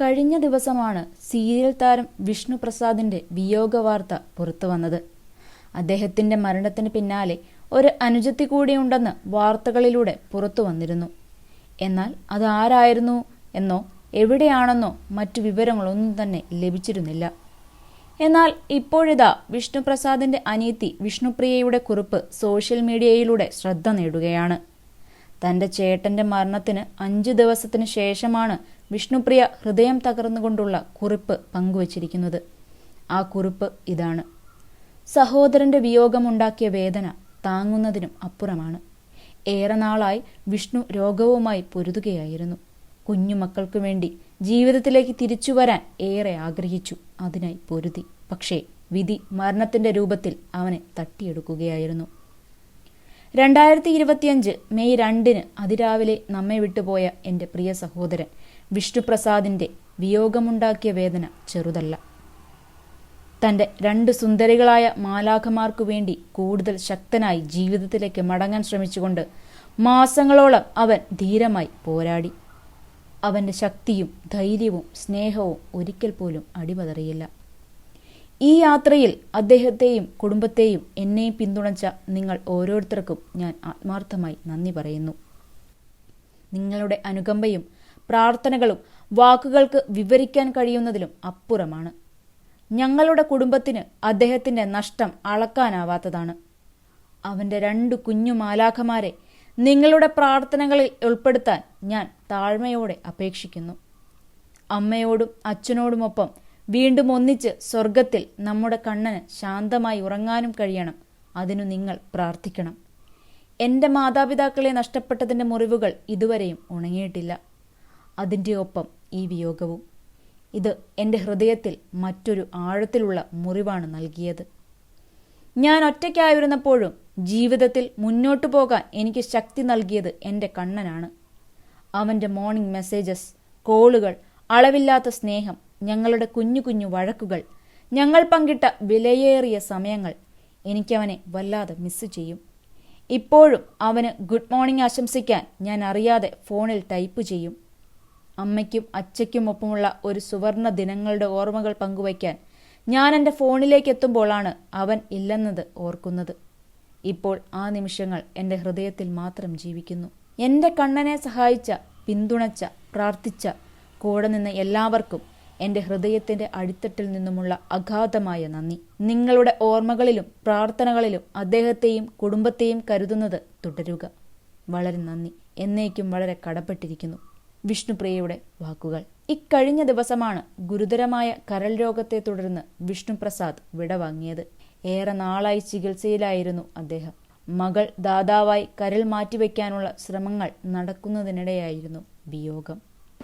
കഴിഞ്ഞ ദിവസമാണ് സീരിയൽ താരം വിഷ്ണു പ്രസാദിന്റെ വിയോഗ വാർത്ത പുറത്തു വന്നത്. അദ്ദേഹത്തിന്റെ മരണത്തിന് പിന്നാലെ ഒരു അനുജത്തി കൂടിയുണ്ടെന്ന് വാർത്തകളിലൂടെ പുറത്തു വന്നിരുന്നു. എന്നാൽ അത് ആരായിരുന്നു എന്നോ എവിടെയാണെന്നോ മറ്റു വിവരങ്ങളൊന്നും തന്നെ ലഭിച്ചിരുന്നില്ല. എന്നാൽ ഇപ്പോഴിതാ വിഷ്ണുപ്രസാദിന്റെ അനിയത്തി വിഷ്ണുപ്രിയയുടെ കുറിപ്പ് സോഷ്യൽ മീഡിയയിലൂടെ ശ്രദ്ധ നേടുകയാണ്. തന്റെ ചേട്ടന്റെ മരണത്തിന് അഞ്ചു ദിവസത്തിന് ശേഷമാണ് വിഷ്ണുപ്രിയ ഹൃദയം തകർന്നുകൊണ്ടുള്ള കുറിപ്പ് പങ്കുവച്ചിരിക്കുന്നത്. ആ കുറിപ്പ് ഇതാണ്. സഹോദരന്റെ വിയോഗമുണ്ടാക്കിയ വേദന താങ്ങുന്നതിനും അപ്പുറമാണ്. ഏറെ നാളായി വിഷ്ണു രോഗവുമായി പൊരുതുകയായിരുന്നു. കുഞ്ഞുമക്കൾക്കു വേണ്ടി ജീവിതത്തിലേക്ക് തിരിച്ചു വരാൻ ഏറെ ആഗ്രഹിച്ചു. അതിനായി പൊരുതി. പക്ഷേ വിധി മരണത്തിന്റെ രൂപത്തിൽ അവനെ തട്ടിയെടുക്കുകയായിരുന്നു. രണ്ടായിരത്തി ഇരുപത്തിയഞ്ച് മെയ് രണ്ടിന് അതിരാവിലെ നമ്മെ വിട്ടുപോയ എന്റെ പ്രിയ സഹോദരൻ വിഷ്ണുപ്രസാദിന്റെ വിയോഗമുണ്ടാക്കിയ വേദന ചെറുതല്ല. തന്റെ രണ്ട് സുന്ദരികളായ മാലാഖമാർക്കു വേണ്ടി കൂടുതൽ ശക്തനായി ജീവിതത്തിലേക്ക് മടങ്ങാൻ ശ്രമിച്ചുകൊണ്ട് മാസങ്ങളോളം അവൻ ധീരമായി പോരാടി. അവന്റെ ശക്തിയും ധൈര്യവും സ്നേഹവും ഒരിക്കൽ പോലും അടിപതറിയില്ല. ഈ യാത്രയിൽ അദ്ദേഹത്തെയും കുടുംബത്തെയും എന്നെയും പിന്തുണച്ച നിങ്ങൾ ഓരോരുത്തർക്കും ഞാൻ ആത്മാർത്ഥമായി നന്ദി പറയുന്നു. നിങ്ങളുടെ അനുകമ്പയും പ്രാർത്ഥനകളും വാക്കുകൾക്ക് വിവരിക്കാൻ കഴിയുന്നതിലും അപ്പുറമാണ്. ഞങ്ങളുടെ കുടുംബത്തിന് അദ്ദേഹത്തിന്റെ നഷ്ടം അളക്കാനാവാത്തതാണ്. അവന്റെ രണ്ടു കുഞ്ഞു മാലാഖമാരെ നിങ്ങളുടെ പ്രാർത്ഥനകളിൽ ഉൾപ്പെടുത്താൻ ഞാൻ താഴ്മയോടെ അപേക്ഷിക്കുന്നു. അമ്മയോടും അച്ഛനോടുമൊപ്പം വീണ്ടും ഒന്നിച്ച് സ്വർഗത്തിൽ നമ്മുടെ കണ്ണന് ശാന്തമായി ഉറങ്ങാനും കഴിയണം. അതിനു നിങ്ങൾ പ്രാർത്ഥിക്കണം. എന്റെ മാതാപിതാക്കളെ നഷ്ടപ്പെട്ടതിന്റെ മുറിവുകൾ ഇതുവരെയും ഉണങ്ങിയിട്ടില്ല. അതിന്റെ ഒപ്പം ഈ വിയോഗവും. ഇത് എന്റെ ഹൃദയത്തിൽ മറ്റൊരു ആഴത്തിലുള്ള മുറിവാണ് നൽകിയത്. ഞാൻ ഒറ്റയ്ക്കായിരുന്നപ്പോഴും ജീവിതത്തിൽ മുന്നോട്ടു പോകാൻ എനിക്ക് ശക്തി നൽകിയത് എന്റെ കണ്ണനാണ്. അവന്റെ മോർണിംഗ് മെസ്സേജസ് കോളുകൾ അളവില്ലാത്ത സ്നേഹം ഞങ്ങളുടെ കുഞ്ഞു കുഞ്ഞു വഴക്കുകൾ. ഞങ്ങൾ പങ്കിട്ട വിലയേറിയ സമയങ്ങൾ എനിക്കവനെ വല്ലാതെ മിസ് ചെയ്യും. ഇപ്പോഴും അവന് ഗുഡ് മോർണിംഗ് ആശംസിക്കാൻ ഞാൻ അറിയാതെ ഫോണിൽ ടൈപ്പ് ചെയ്യും. അമ്മയ്ക്കും അച്ഛയ്ക്കുമൊപ്പമുള്ള ഒരു സുവർണ ദിനങ്ങളുടെ ഓർമ്മകൾ പങ്കുവയ്ക്കാൻ ഞാൻ എന്റെ ഫോണിലേക്ക് എത്തുമ്പോഴാണ് അവൻ ഇല്ലെന്നത് ഓർക്കുന്നത്. ഇപ്പോൾ ആ നിമിഷങ്ങൾ എന്റെ ഹൃദയത്തിൽ മാത്രം ജീവിക്കുന്നു. എന്റെ കണ്ണനെ സഹായിച്ച പിന്തുണച്ച പ്രാർത്ഥിച്ച കൂടെ നിന്ന് എല്ലാവർക്കും എന്റെ ഹൃദയത്തിന്റെ അടിത്തട്ടിൽ നിന്നുമുള്ള അഗാധമായ നന്ദി. നിങ്ങളുടെ ഓർമ്മകളിലും പ്രാർത്ഥനകളിലും അദ്ദേഹത്തെയും കുടുംബത്തെയും കരുതുന്നത് തുടരുക. വളരെ നന്ദി. എന്നേക്കും വളരെ കടപ്പെട്ടിരിക്കുന്നു. വിഷ്ണുപ്രിയയുടെ വാക്കുകൾ. ഇക്കഴിഞ്ഞ ദിവസമാണ് ഗുരുതരമായ കരൾ രോഗത്തെ തുടർന്ന് വിഷ്ണുപ്രസാദ് വിടവാങ്ങിയത്. ഏറെ നാളായി ചികിത്സയിലായിരുന്നു അദ്ദേഹം. മകൾ ദാതാവായി കരൾ മാറ്റിവെക്കാനുള്ള ശ്രമങ്ങൾ നടക്കുന്നതിനിടെയായിരുന്നു വിയോഗം.